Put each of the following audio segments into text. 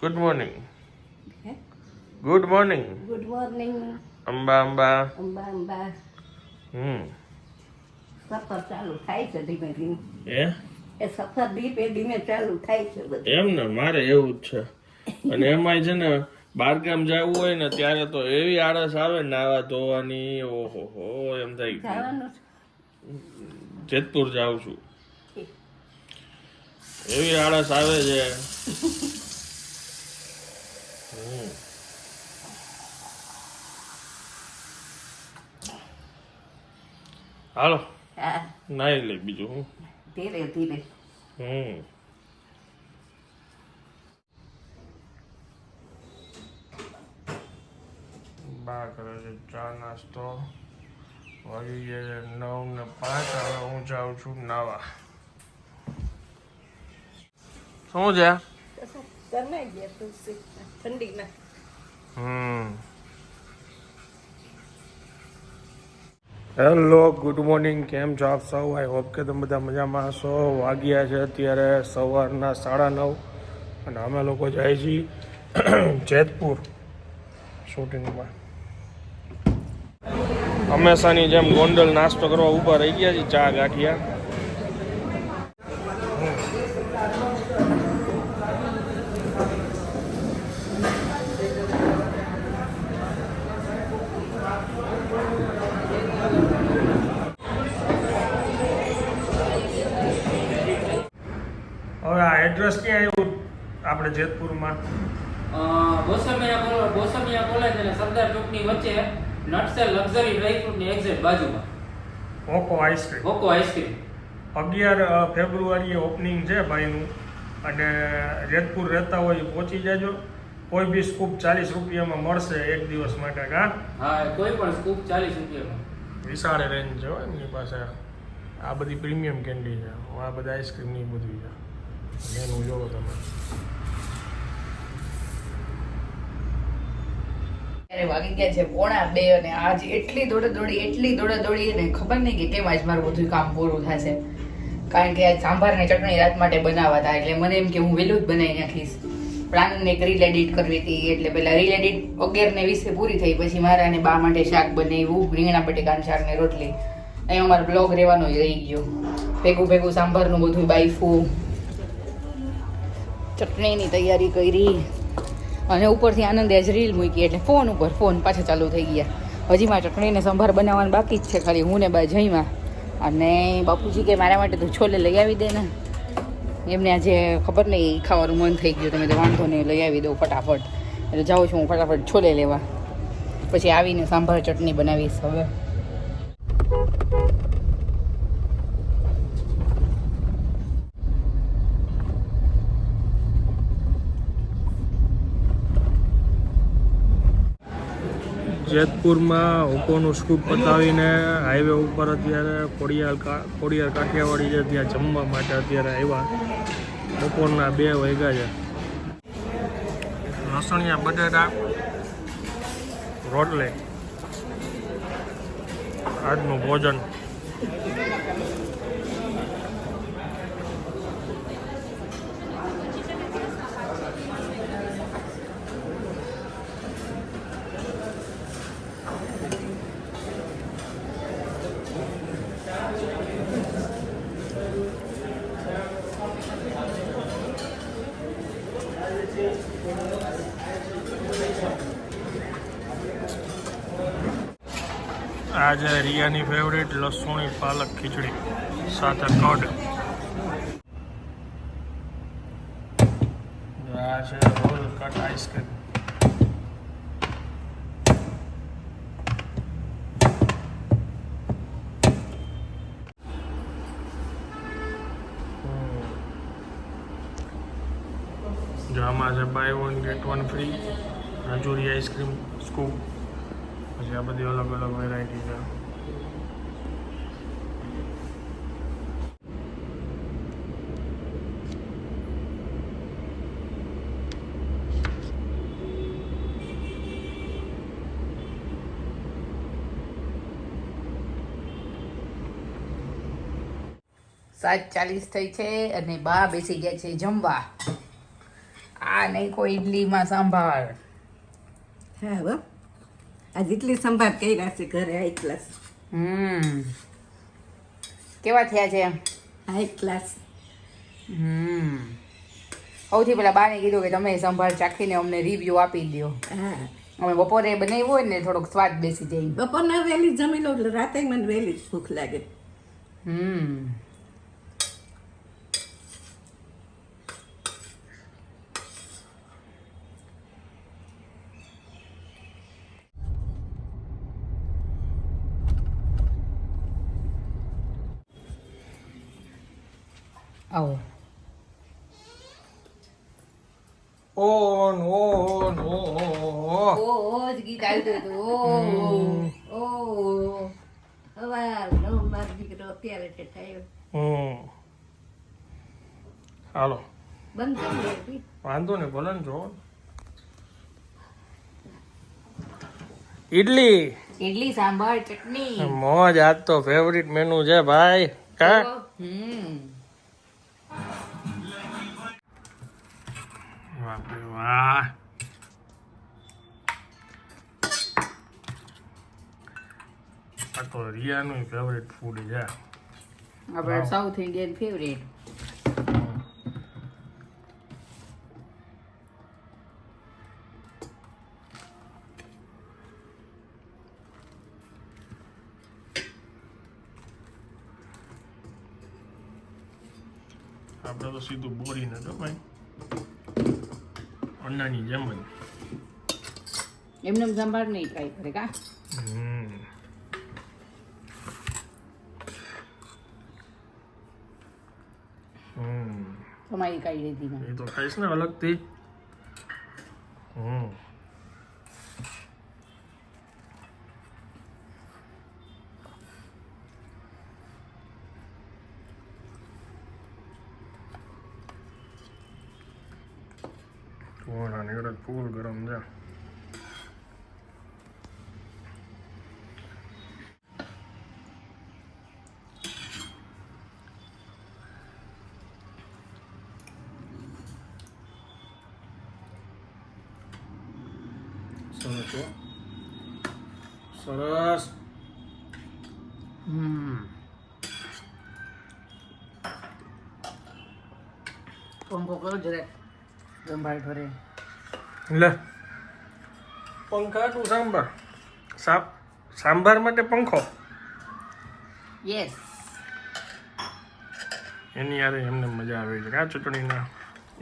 Good morning? Good morning good morning Amba Amba. Amba Amba. હમ. સફર ચાલુ થાય છે ધીમે ધીમે. એ એ સફર ધીમે ધીમે ચાલુ થાય છે બધું. એમ ને મારે એવું જ છે. અને એમાંય છે ને બહારગામ જવું હોય ને ત્યારે તો એવી આળસ આવે નાવા ધોવાની ઓહો હો એમ થાય જેતપુર જાઉં છું. એવી આળસ આવે છે. હાલો. નાઈ લે બીજું હું. ધીરે ધીરે. હમ. બા કરે છે ચા નાસ્તો. વાગી ગયા છે નવ ને પાંચ હવે હું જાઉં છું નાવા. શું છે? તમે ગયા તુલસી ઠંડીમાં હમ હેલો ગુડ મોર્નિંગ કેમ છો આપ સૌ? આઈ હોપ કે તમે બધા મજામાં હશો. વાગ્યા છે અત્યારે સવારના સાડા નવ અને અમે લોકો જાય છીએ જેતપુર શૂટિંગમાં. હંમેશાની જેમ ગોંડલ નાસ્તો કરવા ઊભા રહી ગયા છીએ, ચા ગાંઠિયા હવે આ એડ્રેસ ક્યાં આવ્યું આપણે જેતપુરમાં? બોસમિયા બોસમિયા કોલેજ અને સરદાર ચોકની વચ્ચે નટસેલ લક્ઝરી ડ્રાયફ્રૂટની એક્ઝેક્ટ બાજુમાં. ઓકો આઈસ્ક્રીમ ઓકો આઈસ્ક્રીમ અગિયાર ફેબ્રુઆરીએ ઓપનિંગ છે ભાઈનું અને જેતપુર રહેતા હોય પહોંચી જાજો. કોઈ બી સ્કૂપ ચાલીસ રૂપિયામાં મળશે એક દિવસ માટે કા હા કોઈ પણ સ્કૂપ ચાલીસ રૂપિયામાં. વિશાળ રેન્જ છે હો એમની પાસે. આ બધી પ્રીમિયમ કેન્ડી છે. આ બધા આઈસ્ક્રીમની બધું છે. મેનુ જોવો તમે વાગી ગયા છે પોણા બે અને આજ એટલી દોડે દોડી, એટલી દોડે દોડી ને ખબર નહીં કે કેમ આજ મારું બધું કામ પૂરું થશે. કારણ કે સાંભાર ને ચટણી રાત માટે બનાવવા હતા એટલે મને એમ કે હું વહેલું જ બનાવી નાખીશ. પ્લાન ને એક રીલ એડિટ કરવી હતી, એટલે પેલા રીલ એડિટ અગિયાર ને વીસે પૂરી થઈ, પછી મારા અને બા માટે શાક બનાવ્યું, રીંગણા, બટેકાનું શાક ને રોટલી. અહીંયા અમારો બ્લોગ રહેવાનો રહી ગયો. ભેગું ભેગું સાંભારનું બધું બાઈફું ચટણીની તૈયારી કરી અને ઉપરથી આનંદે એજ રીલ મૂકી એટલે ફોન ઉપર ફોન પાછા ચાલુ થઈ ગયા. હજી મારે ચટણીને સંભાર બનાવવાનું બાકી જ છે ખાલી, હું ને બા જઈમાં અને બાપુજી કે મારા માટે તો છોલે લઈ આવી દે ને. એમને આજે ખબર નહીં ખાવાનું મન થઈ ગયું, તમે તો વાંધો નહીં, લઈ આવી દઉં ફટાફટ. એટલે જાઉં છું હું ફટાફટ છોલે લેવા. પછી આવીને સાંભાર ચટણી બનાવીશ હવે. જેતપુરમાં હુકોનું સ્કૂપ પતાવીને હાઈવે ઉપર અત્યારે ખોડિયાર ખોડિયાર કાઠિયાવાડી છે ત્યાં જમવા માટે અત્યારે આવ્યા. બપોરના બે વાગ્યા છે. લસણિયા, બટેટા, રોટલે. આજનું ભોજન. આજે રિયાની ફેવરેટ લસુણી પાલક ખીચડી. સાથે કઢ આ છે રોલ કટ આઈસ્ક્રીમ જો આમાં છે buy one get one free Rajuri ice cream scoop પછી આ બધી અલગ અલગ વેરાયટી છે. સાત ચાલીસ થઈ છે અને બા બેસી ગયા છે જમવા. આ નહીં કોઈ ઇડલીમાં સંભાળ હા હો. આ જેટલી સંભાળ કર્યા છે ઘરે હાઈ ક્લાસ હમ. કેવા થયા છે હાઈ ક્લાસ હમ. સૌથી પહેલાં બાને કીધું કે તમે સંભાળ ચાખીને અમને રિવ્યુ આપી દો હા. અમે બપોરે બનાવ્યું હોય ને થોડોક સ્વાદ બેસી જાય બપોરના વહેલી જમી લો રાતે મને વહેલી ભૂખ લાગે. હમ. આવો. ઓન ઓન ઓન ઓ ઓ. જ ગીત આવતું હતું ઓ ઓ મારો દીકરો અત્યારે થયો. હમ. હાલો. બંધ કરી વાંધો ને ભલે ને જો ઈડલી. ઇડલી સાંભાર ચટણી. મોજ આજ તો ફેવરિટ મેનુ છે ભાઈ. કા? હમ. આ તો રિયાનું ફેવરેટ ફૂડ છે. આપણે સાઉથ ઇન્ડિયન ફેવરેટ આપણે તો સીધું બોરીને તો ભાઈ. અન્નાની જેમ જ. એમને સંભાળ નહીં ટ્રાય કરે કા? હમ. તમારી કાઢી લીધી મેં. તો ખાઈશ ને અલગથી. હમ. ફૂલ ગરમ છે. સરસ. હો. સરસ પંખો કરો જરાક. ભાઈ ઘરે લે. પંખાટું સાંભાર સાપ સાંભાર માટે પંખો. યસ એની યારે એમને મજા આવે છે. કા ચટણીના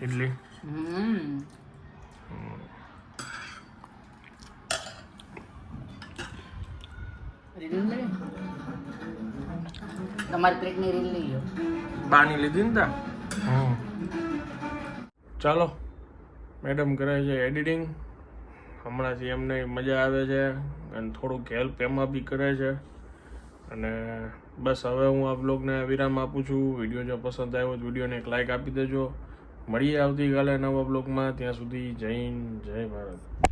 ઇડલી હમ. રીલ લઈ તમારી પ્લેટની રીલ લઈ લો. બાની લીધી ને તા? ચાલો મેડમ કરે છે એડિટિંગ. હમણાંથી એમને મજા આવે છે અને થોડુંક હેલ્પ એમાં બી કરે છે. અને બસ હવે હું આ બ્લોગને વિરામ આપું છું. વીડિયો જો પસંદ આવ્યો તો વિડીયોને એક લાઇક આપી દેજો. મળીએ આવતીકાલે નવા બ્લોગમાં ત્યાં સુધી જય હિન્દ જય ભારત.